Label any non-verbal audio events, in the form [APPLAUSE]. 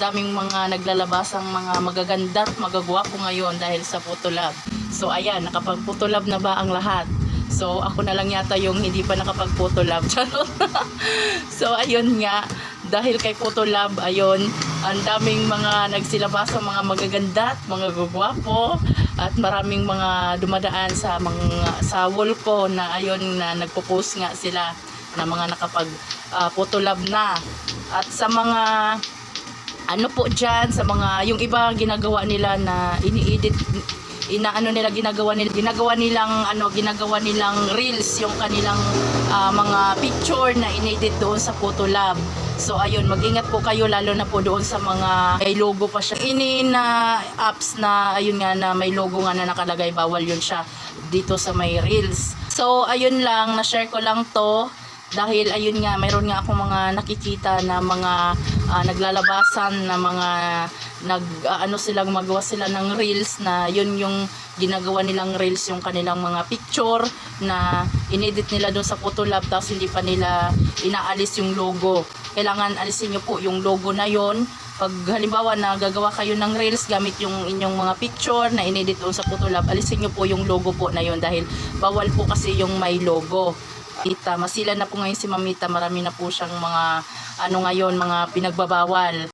daming mga naglalabasang mga magaganda at magagwapo ngayon dahil sa Photolab. So ayan, nakapag Photolab na ba ang lahat? So ako na lang yata yung hindi pa nakapag Photolab. [LAUGHS] Charot. so ayun nga, dahil kay Photolab, ayun, ang daming mga nagsilabasang mga magaganda at mga gagwapo at maraming mga dumadaan sa mga sa wall ko na ayun na nagpo-post nga sila na mga nakapag ah, Photolab na. At sa mga ano po dyan, sa mga, yung iba ginagawa nila na ini-edit, inaano nila ginagawa nila, ginagawa nilang, ano, ginagawa nilang reels, yung kanilang ah, mga picture na inedit doon sa Photolab. So ayun, mag-ingat po kayo lalo na po doon sa mga may logo pa siya. Ini na apps na ayun nga na may logo nga na nakalagay, bawal yun siya dito sa may reels. So ayun lang, na-share ko lang to dahil ayun nga mayroon nga ako mga nakikita na mga ah, naglalabasan na mga nag ah, ano silang magawa sila ng reels na yun yung ginagawa nilang reels yung kanilang mga picture na inedit nila doon sa Photolab tapos hindi pa nila inaalis yung logo. Kailangan alisin nyo po yung logo na yon pag halimbawa na gagawa kayo ng reels gamit yung inyong mga picture na inedit doon sa Photolab alisin nyo po yung logo po na yon dahil bawal po kasi yung may logo Ita, masila na po ngayon si Mamita, marami na po siyang mga ano ngayon, mga pinagbabawal.